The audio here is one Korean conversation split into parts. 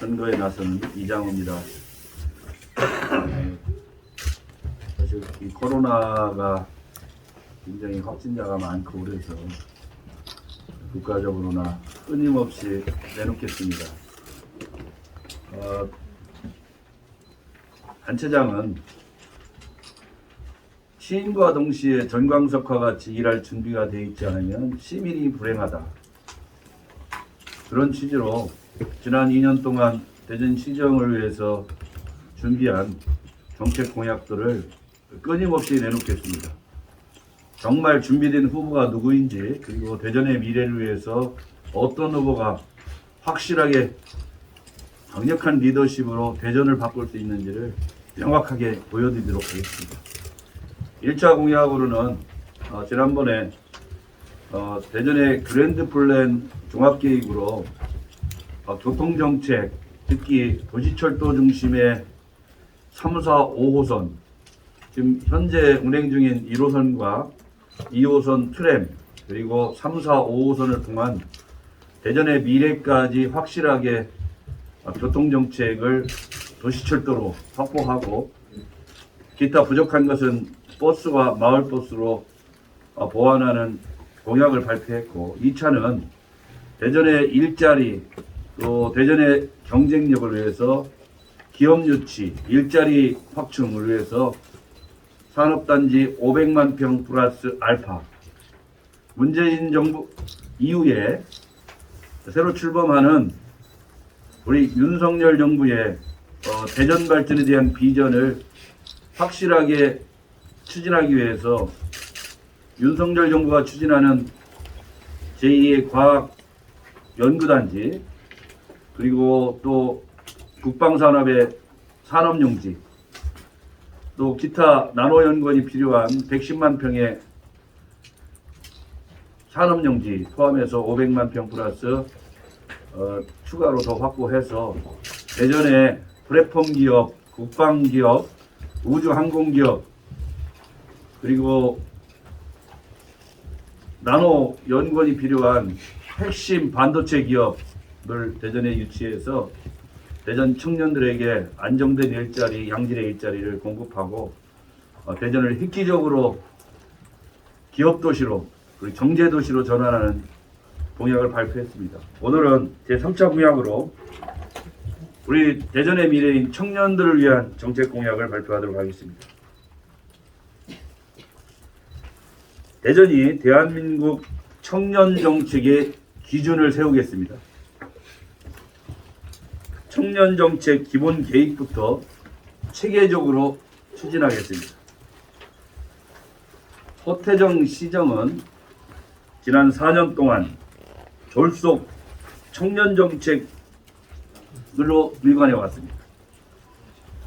선거에 나서는 이장호입니다. 네, 사실 이 코로나가 굉장히 확진자가 많고 그래서 국가적으로나 끊임없이 내놓겠습니다. 어, 단체장은 시인과 동시에 전광석과 같이 일할 준비가 되어 있지 않으면 시민이 불행하다. 그런 취지로 지난 2년 동안 대전 시정을 위해서 준비한 정책 공약들을 끊임없이 내놓겠습니다. 정말 준비된 후보가 누구인지 그리고 대전의 미래를 위해서 어떤 후보가 확실하게 강력한 리더십으로 대전을 바꿀 수 있는지를 명확하게 보여드리도록 하겠습니다. 1차 공약으로는 어, 지난번에 어, 대전의 그랜드 플랜 종합계획으로 어, 교통정책, 특히 도시철도 중심의 3, 4, 5호선, 지금 현재 운행 중인 1호선과 2호선 트램, 그리고 3, 4, 5호선을 통한 대전의 미래까지 확실하게 어, 교통정책을 도시철도로 확보하고 기타 부족한 것은 버스와 마을버스로 어, 보완하는 공약을 발표했고 2차는 대전의 일자리 또 대전의 경쟁력을 위해서 기업 유치, 일자리 확충을 위해서 산업단지 500만 평 플러스 알파. 문재인 정부 이후에 새로 출범하는 우리 윤석열 정부의 어, 대전 발전에 대한 비전을 확실하게 추진하기 위해서 윤석열 정부가 추진하는 제2의 과학 연구단지 그리고 또 국방산업의 산업용지. 또 기타 나노 연구원이 필요한 110만 평의 산업용지 포함해서 500만 평 플러스 어, 추가로 더 확보해서 대전에 플랫폼 기업, 국방 기업, 우주 항공 기업 그리고 나노 연구원이 필요한 핵심 반도체 기업 을 대전에 유치해서 대전 청년들에게 안정된 일자리, 양질의 일자리를 공급하고 어, 대전을 획기적으로 기업 도시로 그리고 경제 도시로 전환하는 공약을 발표했습니다. 오늘은 제 3차 공약으로 우리 대전의 미래인 청년들을 위한 정책 공약을 발표하도록 하겠습니다. 대전이 대한민국 청년 정책의 기준을 세우겠습니다. 청년 정책 기본 계획부터 체계적으로 추진하겠습니다. 서태정 시정은 지난 4년 동안 졸속 청년 정책으로 밀관해 왔습니다.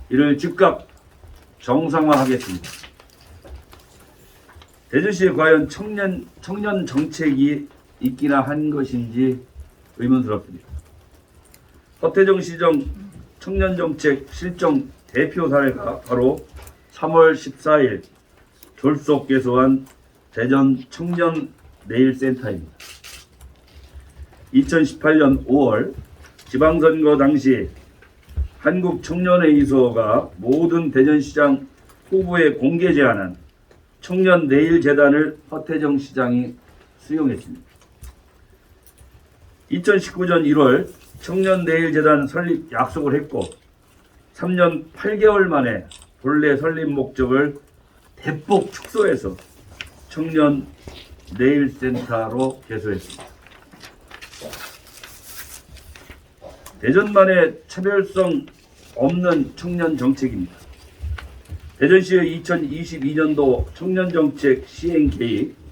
이를 즉각 정상화하겠습니다. 대전시에 과연 청년 청년 정책이 있기나 한 것인지 의문스럽습니다. 서태정 시정 청년 정책 실정 대표 사례가 바로 3월 14일 졸속 개소한 대전 청년 내일센터입니다. 2018년 5월 지방선거 당시 한국청년회의소가 모든 대전시장 후보에 공개 제안한 청년 내일재단을 허태정 시장이 수용했습니다. 2019년 1월 청년 내일재단 설립 약속을 했고 3년 8개월 만에 본래 설립 목적을 대폭 축소해서 청년 내일센터로 개소했습니다. 대전만의 차별성 없는 청년 정책입니다. 대전시의 2022년도 청년정책 시행 계획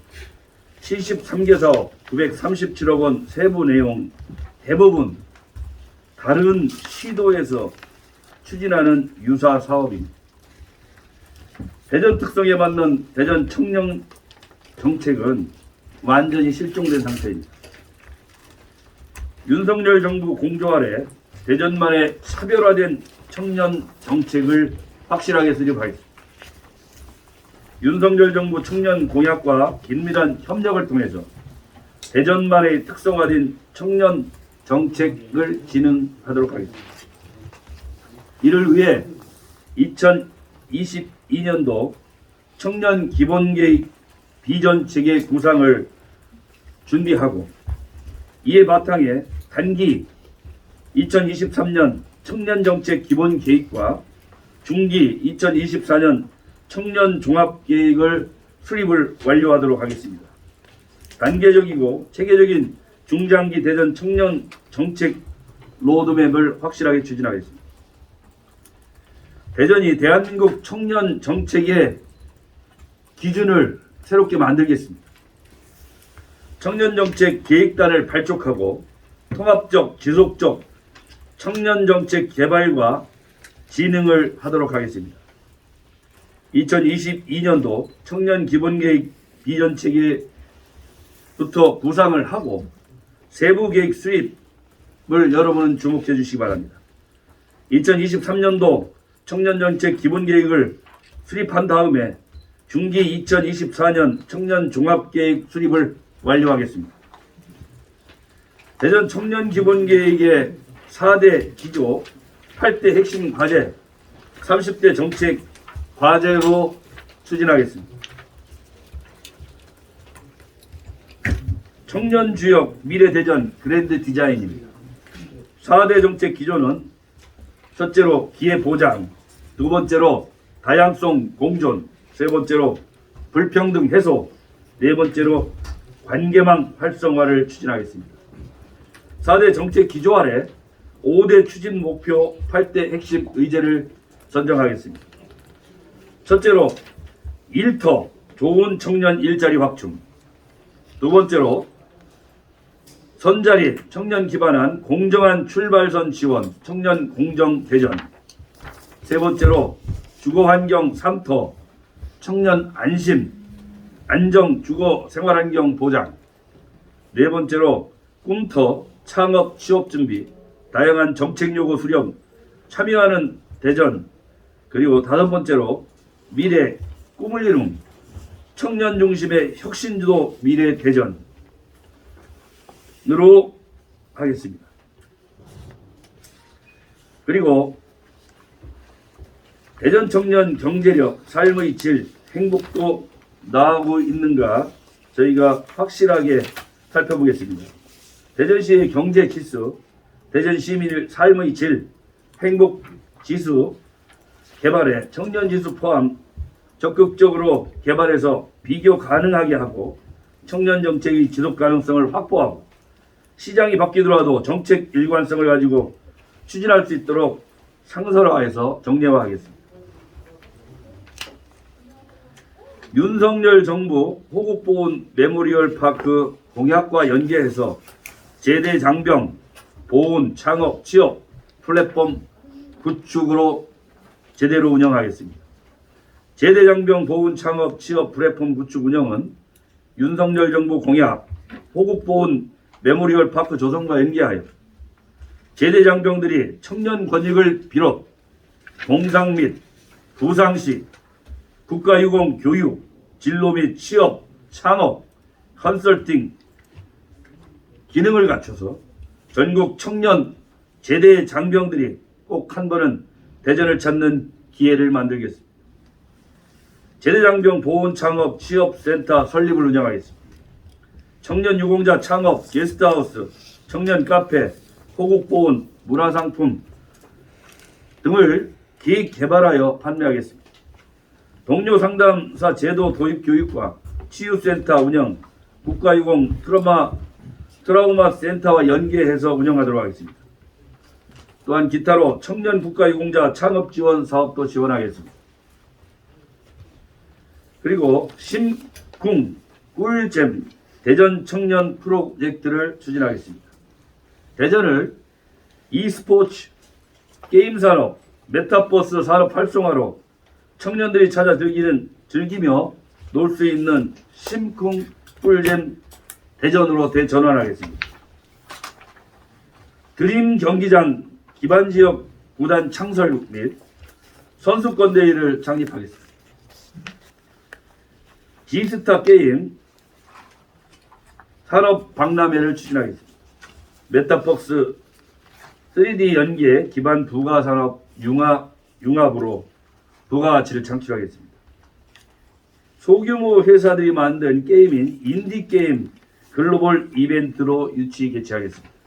73개 사업 937억 원 세부 내용 대부분 다른 시도에서 추진하는 유사 사업입니다. 대전 특성에 맞는 대전 청년 정책은 완전히 실종된 상태입니다. 윤석열 정부 공조 아래 대전만의 차별화된 청년 정책을 확실하게 수립하겠습니다. 윤석열 정부 청년 공약과 긴밀한 협력을 통해서 대전만의 특성화된 청년 정책을 진행하도록 하겠습니다. 이를 위해 2022년도 청년 기본계획 비전 체계 구상을 준비하고 이에 바탕에 단기 2023년 청년 정책 기본 계획과 중기 2024년 청년 종합 계획을 수립을 완료하도록 하겠습니다. 단계적이고 체계적인 중장기 대전 청년 정책 로드맵을 확실하게 추진하겠습니다. 대전이 대한민국 청년 정책의 기준을 새롭게 만들겠습니다. 청년 정책 계획단을 발족하고 통합적 지속적 청년 정책 개발과 진행을 하도록 하겠습니다. 2022년도 청년 기본계획 비전 체계부터 구상을 하고 세부 계획 수립을 여러분은 주목해 주시기 바랍니다. 2023년도 청년 정책 기본 계획을 수립한 다음에 중기 2024년 청년 종합 계획 수립을 완료하겠습니다. 대전 청년 기본 계획의 4대 기조, 8대 핵심 과제, 30대 정책 과제로 추진하겠습니다. 청년 주역 미래 대전 그랜드 디자인입니다. 4대 정책 기조는 첫째로 기회 보장, 두 번째로 다양성 공존, 세 번째로 불평등 해소, 네 번째로 관계망 활성화를 추진하겠습니다. 4대 정책 기조 아래 5대 추진 목표 8대 핵심 의제를 선정하겠습니다. 첫째로 일터 좋은 청년 일자리 확충. 두 번째로 선자리 청년 기반한 공정한 출발선 지원 청년 공정 대전. 세 번째로 주거 환경 3터 청년 안심 안정 주거 생활 환경 보장. 네 번째로 꿈터 창업 취업 준비 다양한 정책 요구 수렴 참여하는 대전. 그리고 다섯 번째로 미래 꿈을 이룬 청년 중심의 혁신주도 미래 대전으로 하겠습니다. 그리고 대전 청년 경제력, 삶의 질, 행복도 나아가고 있는가 저희가 확실하게 살펴보겠습니다. 대전시의 경제 지수, 대전 시민의 삶의 질, 행복 지수 개발에 청년 지수 포함 적극적으로 개발해서 비교 가능하게 하고 청년 정책의 지속 가능성을 확보하고 시장이 바뀌더라도 정책 일관성을 가지고 추진할 수 있도록 상설화해서 정례화하겠습니다. 윤석열 정부 호국보훈 메모리얼 파크 공약과 연계해서 제대 장병, 보훈, 창업, 취업 플랫폼 구축으로 제대로 운영하겠습니다. 제대 장병 보훈 창업 취업 플랫폼 구축 운영은 윤석열 정부 공약 호국보훈 메모리얼 파크 조성과 연계하여 제대 장병들이 청년 권익을 비롯 공상 및 부상시 국가유공 교육, 진로 및 취업, 창업, 컨설팅 기능을 갖춰서 전국 청년 제대 장병들이 꼭 한 번은 대전을 찾는 기회를 만들겠습니다. 제대 장병 보훈 창업 취업센터 설립을 운영하겠습니다. 청년 유공자 창업 게스트하우스, 청년 카페, 호국보훈, 문화상품 등을 기획 개발하여 판매하겠습니다. 동료 상담사 제도 도입 교육과 치유센터 운영, 국가유공 트라우마 트라우마 센터와 연계해서 운영하도록 하겠습니다. 또한 기타로 청년 국가유공자 창업 지원 사업도 지원하겠습니다. 그리고 심궁 꿀잼 대전 청년 프로젝트를 추진하겠습니다. 대전을 e스포츠 게임 산업, 메타버스 산업 활성화로 청년들이 찾아 즐기는 즐기며 놀 수 있는 심쿵 꿀잼 대전으로 대전환하겠습니다. 드림 경기장 기반 지역 구단 창설 및 선수권 대회를 창립하겠습니다. 지스타 게임 산업 박람회를 추진하겠습니다. 메타박스 3D 연계 기반 부가 산업 융합, 융합으로 부가 가치를 창출하겠습니다. 소규모 회사들이 만든 게임인 인디 게임 글로벌 이벤트로 유치 개최하겠습니다.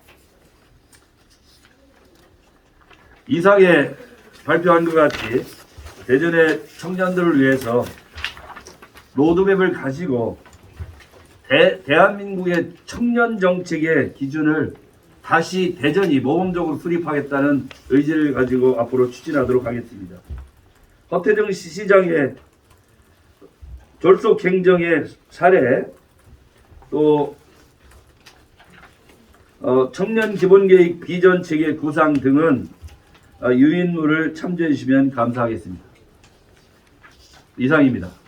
이상에 발표한 것 같이 대전의 청년들을 위해서 로드맵을 가지고 대, 대한민국의 청년 정책의 기준을 다시 대전이 모범적으로 수립하겠다는 의지를 가지고 앞으로 추진하도록 하겠습니다. 허태정 시- 시장의 졸속 행정의 사례 또 어, 청년 기본계획 비전 체계 구상 등은 어, 유인물을 참조해 주시면 감사하겠습니다. 이상입니다.